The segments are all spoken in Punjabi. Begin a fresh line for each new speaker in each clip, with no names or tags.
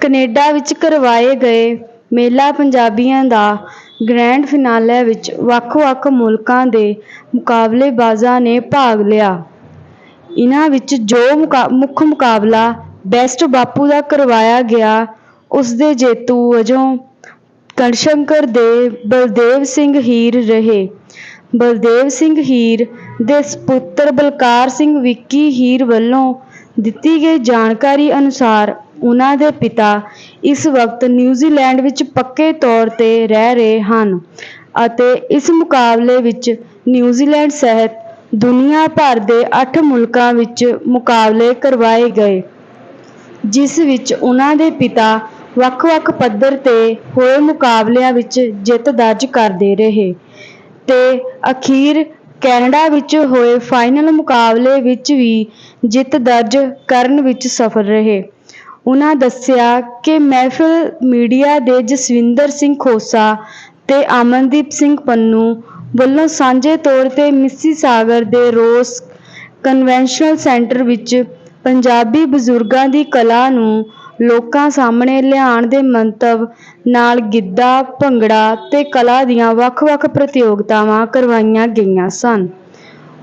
ਕਨੇਡਾ ਵਿੱਚ ਕਰਵਾਏ ਗਏ ਮੇਲਾ ਪੰਜਾਬੀਆਂ ਦਾ ਗਰੈਂਡ ਫਿਨਾਲੇ ਵਿੱਚ ਵੱਖ-ਵੱਖ ਮੁਲਕਾਂ ਦੇ ਮੁਕਾਬਲੇਬਾਜ਼ਾਂ ਨੇ ਭਾਗ ਲਿਆ। ਇਨ੍ਹਾਂ ਵਿੱਚ ਜੋ ਮੁੱਖ ਮੁਕਾਬਲਾ ਬੈਸਟ ਬਾਪੂ ਦਾ ਕਰਵਾਇਆ ਗਿਆ, ਉਸ ਦੇ ਜੇਤੂ ਵਜੋਂ ਗੜ੍ਹਸ਼ੰਕਰ ਦੇ ਬਲਦੇਵ ਸਿੰਘ ਹੀਰ ਰਹੇ। ਬਲਦੇਵ ਸਿੰਘ ਹੀਰ ਦੇ ਸਪੁੱਤਰ ਬਲਕਾਰ ਸਿੰਘ ਵਿੱਕੀ ਹੀਰ ਵੱਲੋਂ ਦਿੱਤੀ ਗਈ ਜਾਣਕਾਰੀ ਅਨੁਸਾਰ ਉਨ੍ਹਾਂ ਦੇ ਪਿਤਾ ਇਸ ਵਕਤ ਨਿਊਜ਼ੀਲੈਂਡ ਵਿੱਚ ਪੱਕੇ ਤੌਰ ਤੇ ਰਹਿ ਰਹੇ ਹਨ ਅਤੇ ਇਸ ਮੁਕਾਬਲੇ ਵਿੱਚ ਨਿਊਜ਼ੀਲੈਂਡ ਸਹਿਤ ਦੁਨੀਆ ਭਰ ਦੇ ਅੱਠ ਮੁਲਕਾਂ ਵਿੱਚ ਮੁਕਾਬਲੇ ਕਰਵਾਏ ਗਏ, ਜਿਸ ਵਿੱਚ ਉਨ੍ਹਾਂ ਦੇ ਪਿਤਾ ਵੱਖ-ਵੱਖ ਪੱਧਰ ਤੇ ਹੋਏ ਮੁਕਾਬਲਿਆਂ ਵਿੱਚ ਜਿੱਤ ਦਰਜ ਕਰਦੇ ਰਹੇ ਤੇ ਅਖੀਰ ਕੈਨੇਡਾ ਵਿੱਚ ਹੋਏ ਫਾਈਨਲ ਮੁਕਾਬਲੇ ਵਿੱਚ ਵੀ ਜਿੱਤ ਦਰਜ ਕਰਨ ਵਿੱਚ ਸਫਲ ਰਹੇ। ਉਨ੍ਹਾਂ ਦੱਸਿਆ ਕਿ ਮਹਿਫਲ ਮੀਡੀਆ ਦੇ ਜਸਵਿੰਦਰ ਸਿੰਘ ਖੋਸਾ ਤੇ ਅਮਨਦੀਪ ਸਿੰਘ ਪੰਨੂ ਵੱਲੋਂ ਸਾਂਝੇ ਤੌਰ ਤੇ ਮਿਸੀਸਾਗਾ ਦੇ ਰੋਸ ਕਨਵੈਨਸ਼ਨ ਸੈਂਟਰ ਵਿੱਚ ਪੰਜਾਬੀ ਬਜ਼ੁਰਗਾਂ ਦੀ ਕਲਾ ਨੂੰ ਲੋਕਾਂ ਸਾਹਮਣੇ ਲਿਆਉਣ ਦੇ ਮੰਤਵ ਨਾਲ ਗਿੱਧਾ, ਭੰਗੜਾ ਤੇ ਕਲਾ ਦੀਆਂ ਵੱਖ-ਵੱਖ ਪ੍ਰਤੀਯੋਗਤਾਵਾਂ ਕਰਵਾਈਆਂ ਗਈਆਂ ਸਨ।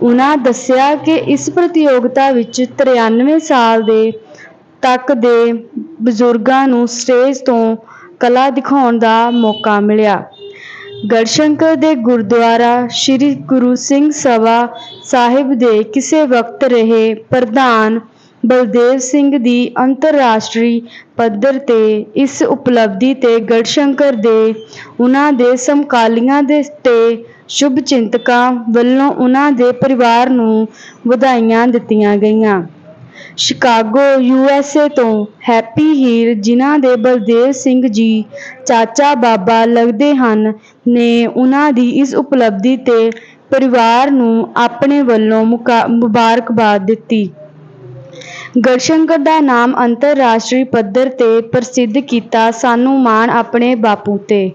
ਉਹਨਾਂ ਦੱਸਿਆ ਕਿ ਇਸ ਪ੍ਰਤੀਯੋਗਤਾ ਵਿੱਚ ਤ੍ਰਿਆਨਵੇਂ ਸਾਲ ਦੇ ਤੱਕ ਦੇ ਬਜ਼ੁਰਗਾਂ ਨੂੰ ਸਟੇਜ ਤੋਂ ਕਲਾ ਦਿਖਾਉਣ ਦਾ ਮੌਕਾ ਮਿਲਿਆ। ਗੜਸ਼ੰਕਰ ਦੇ ਗੁਰਦੁਆਰਾ ਸ੍ਰੀ ਗੁਰੂ ਸਿੰਘ ਸਭਾ ਸਾਹਿਬ ਦੇ ਕਿਸੇ ਵਕਤ ਰਹੇ ਪ੍ਰਧਾਨ ਬਲਦੇਵ ਸਿੰਘ ਦੀ ਅੰਤਰਰਾਸ਼ਟਰੀ ਪੱਧਰ ਤੇ ਇਸ ਉਪਲਬਧੀ ਤੇ ਗੜ੍ਹਸ਼ੰਕਰ ਦੇ ਉਨ੍ਹਾਂ ਦੇ ਸਮਕਾਲੀਆਂ ਦੇ ਤੇ ਸ਼ੁਭਚਿੰਤਕਾਂ ਵੱਲੋਂ ਉਨ੍ਹਾਂ ਦੇ ਪਰਿਵਾਰ ਨੂੰ ਵਧਾਈਆਂ ਦਿੱਤੀਆਂ ਗਈਆਂ। Chicago, U. ਐਸ. ਏ. ਤੋਂ ਹੈਪੀ ਹੀਰ, ਜਿਨ੍ਹਾਂ ਦੇ ਬਲਦੇਵ ਸਿੰਘ ਜੀ ਚਾਚਾ-ਬਾਬਾ ਲੱਗਦੇ ਹਨ, ਨੇ ਉਨ੍ਹਾਂ ਦੀ ਇਸ ਉਪਲਬਧੀ ਤੇ ਪਰਿਵਾਰ ਨੂੰ ਆਪਣੇ ਵੱਲੋਂ ਮੁਬਾਰਕਬਾਦ ਦਿੱਤੀ। ਗੜ੍ਹਸ਼ੰਕਰ ਦਾ ਨਾਮ ਅੰਤਰਰਾਸ਼ਟਰੀ ਪੱਧਰ ਤੇ ਪ੍ਰਸਿੱਧ ਕੀਤਾ, ਸਾਨੂੰ ਮਾਣ ਆਪਣੇ ਬਾਪੂ ਤੇ।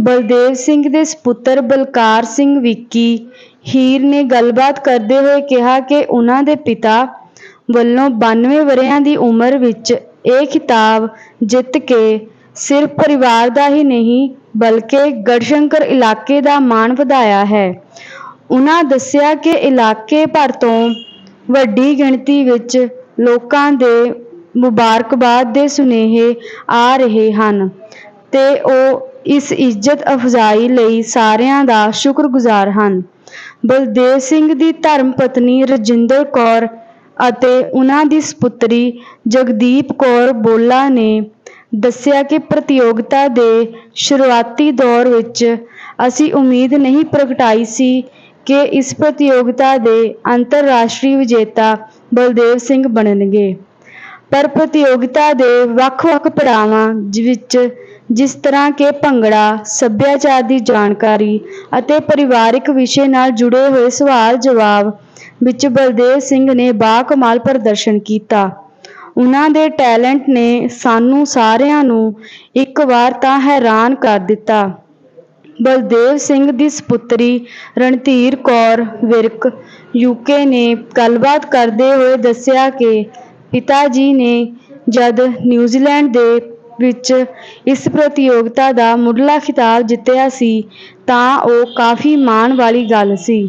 ਬਲਦੇਵ ਸਿੰਘ ਦੇ ਸਪੁੱਤਰ ਬਲਕਾਰ ਸਿੰਘ ਵਿੱਕੀ ਹੀਰ ਨੇ ਗੱਲਬਾਤ ਕਰਦੇ ਹੋਏ ਕਿਹਾ ਕਿ ਉਨ੍ਹਾਂ ਦੇ ਪਿਤਾ ਵੱਲੋਂ ਬਾਨਵੇਂ ਵਰ੍ਹਿਆਂ ਦੀ ਉਮਰ ਵਿੱਚ ਇਹ ਖਿਤਾਬ ਜਿੱਤ ਕੇ ਸਿਰਫ ਪਰਿਵਾਰ ਦਾ ਹੀ ਨਹੀਂ ਬਲਕਿ ਗੜਸ਼ੰਕਰ ਇਲਾਕੇ ਦਾ ਮਾਣ ਵਧਾਇਆ ਹੈ। ਉਨ੍ਹਾਂ ਦੱਸਿਆ ਕਿ ਇਲਾਕੇ ਭਰ ਤੋਂ ਵੱਡੀ ਗਿਣਤੀ ਵਿੱਚ ਲੋਕਾਂ ਦੇ ਮੁਬਾਰਕਬਾਦ ਦੇ ਸੁਨੇਹੇ ਆ ਰਹੇ ਹਨ ਤੇ ਉਹ ਇਸ ਇੱਜ਼ਤ ਅਫਜ਼ਾਈ ਲਈ ਸਾਰਿਆਂ ਦਾ ਸ਼ੁਕਰਗੁਜ਼ਾਰ ਹਨ। ਬਲਦੇਵ ਸਿੰਘ ਦੀ ਧਰਮ ਪਤਨੀ ਰਜਿੰਦਰ ਕੌਰ ਅਤੇ ਉਨ੍ਹਾਂ ਦੀ ਸਪੁੱਤਰੀ ਜਗਦੀਪ ਕੌਰ ਬੋਲਾ ਨੇ ਦੱਸਿਆ ਕਿ ਪ੍ਰਤੀਯੋਗਤਾ ਦੇ ਸ਼ੁਰੂਆਤੀ ਦੌਰ ਵਿੱਚ ਅਸੀਂ ਉਮੀਦ ਨਹੀਂ ਪ੍ਰਗਟਾਈ ਸੀ ਕਿ ਇਸ ਪ੍ਰਤੀਯੋਗਤਾ ਦੇ ਅੰਤਰਰਾਸ਼ਟਰੀ ਵਿਜੇਤਾ ਬਲਦੇਵ ਸਿੰਘ ਬਣਨਗੇ, ਪਰ ਪ੍ਰਤੀਯੋਗਤਾ ਦੇ ਵੱਖ-ਵੱਖ ਪੜਾਵਾਂ ਵਿੱਚ ਜਿਸ ਤਰ੍ਹਾਂ ਕਿ ਭੰਗੜਾ, ਸੱਭਿਆਚਾਰ ਦੀ ਜਾਣਕਾਰੀ ਅਤੇ ਪਰਿਵਾਰਿਕ ਵਿਸ਼ੇ ਨਾਲ ਜੁੜੇ ਹੋਏ ਸਵਾਲ-ਜਵਾਬ ਵਿੱਚ ਬਲਦੇਵ ਸਿੰਘ ਨੇ ਬਾਕਮਾਲ ਪ੍ਰਦਰਸ਼ਨ ਕੀਤਾ। ਉਨ੍ਹਾਂ ਦੇ ਟੈਲੈਂਟ ਨੇ ਸਾਨੂੰ ਸਾਰਿਆਂ ਨੂੰ ਇੱਕ ਵਾਰ ਤਾਂ ਹੈਰਾਨ ਕਰ ਦਿੱਤਾ। ਬਲਦੇਵ ਸਿੰਘ ਦੀ ਸਪੁੱਤਰੀ ਰਣਧੀਰ ਕੌਰ ਵਿਰਕ, ਯੂਕੇ ਨੇ ਗੱਲਬਾਤ ਕਰਦੇ ਹੋਏ ਦੱਸਿਆ ਕਿ ਪਿਤਾ ਜੀ ਨੇ ਜਦ ਨਿਊਜ਼ੀਲੈਂਡ ਦੇ ਵਿੱਚ ਇਸ ਪ੍ਰਤੀਯੋਗਤਾ ਦਾ ਮੁੱਢਲਾ ਖਿਤਾਬ ਜਿੱਤਿਆ ਸੀ ਤਾਂ ਉਹ ਕਾਫੀ ਮਾਣ ਵਾਲੀ ਗੱਲ ਸੀ,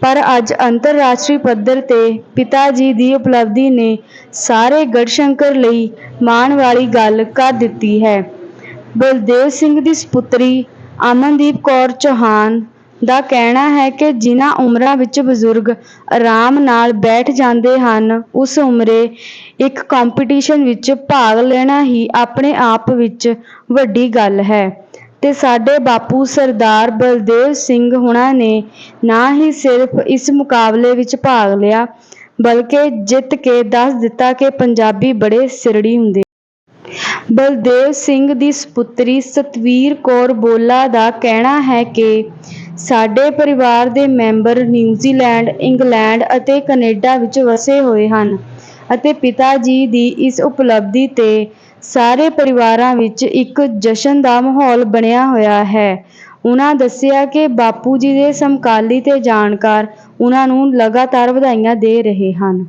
ਪਰ ਅੱਜ ਅੰਤਰਰਾਸ਼ਟਰੀ ਪੱਧਰ ਤੇ ਪਿਤਾ ਜੀ ਦੀ ਉਪਲਬਧੀ ਨੇ ਸਾਰੇ ਗੜ੍ਹਸ਼ੰਕਰ ਲਈ ਮਾਣ ਵਾਲੀ ਗੱਲ ਕਰ ਦਿੱਤੀ ਹੈ। ਬਲਦੇਵ ਸਿੰਘ ਦੀ ਸਪੁੱਤਰੀ ਅਮਨਦੀਪ ਕੌਰ ਚੌਹਾਨ ਦਾ ਕਹਿਣਾ ਹੈ ਕਿ ਜਿਨ੍ਹਾਂ ਉਮਰਾਂ ਵਿੱਚ ਬਜ਼ੁਰਗ ਆਰਾਮ ਨਾਲ ਬੈਠ ਜਾਂਦੇ ਹਨ, ਉਸ ਉਮਰੇ ਇੱਕ ਕੰਪੀਟੀਸ਼ਨ ਵਿੱਚ ਭਾਗ ਲੈਣਾ ਹੀ ਆਪਣੇ ਆਪ ਵਿੱਚ ਵੱਡੀ ਗੱਲ ਹੈ। ਤੇ ਸਾਡੇ ਬਾਪੂ ਸਰਦਾਰ ਬਲਦੇਵ ਸਿੰਘ ਹੁਣਾਂ ਨੇ ਨਾ ਹੀ ਸਿਰਫ ਇਸ ਮੁਕਾਬਲੇ ਵਿੱਚ ਭਾਗ ਲਿਆ, ਬਲਕਿ ਜਿੱਤ ਕੇ ਦੱਸ ਦਿੱਤਾ ਕਿ ਪੰਜਾਬੀ ਬੜੇ ਸਿਰੜੀ ਹੁੰਦੇ ਬਲਦੇਵ ਸਿੰਘ ਦੀ ਸਪੁੱਤਰੀ ਸਤਵੀਰ ਕੌਰ ਬੋਲਾ ਦਾ ਕਹਿਣਾ ਹੈ ਕਿ ਸਾਡੇ ਪਰਿਵਾਰ ਦੇ ਮੈਂਬਰ ਨਿਊਜ਼ੀਲੈਂਡ, ਇੰਗਲੈਂਡ ਅਤੇ ਕੈਨੇਡਾ ਵਿੱਚ ਵਸੇ ਹੋਏ ਹਨ ਅਤੇ ਪਿਤਾ ਜੀ ਦੀ ਇਸ ਉਪਲਬਧੀ ਤੇ ਸਾਰੇ ਪਰਿਵਾਰਾਂ ਵਿੱਚ ਇੱਕ ਜਸ਼ਨ ਦਾ ਮਾਹੌਲ ਬਣਿਆ ਹੋਇਆ ਹੈ। ਉਨ੍ਹਾਂ ਦੱਸਿਆ ਕਿ ਬਾਪੂ ਜੀ ਦੇ ਸਮਕਾਲੀ ਤੇ ਜਾਣਕਾਰ ਉਨ੍ਹਾਂ ਨੂੰ ਲਗਾਤਾਰ ਵਧਾਈਆਂ ਦੇ ਰਹੇ ਹਨ।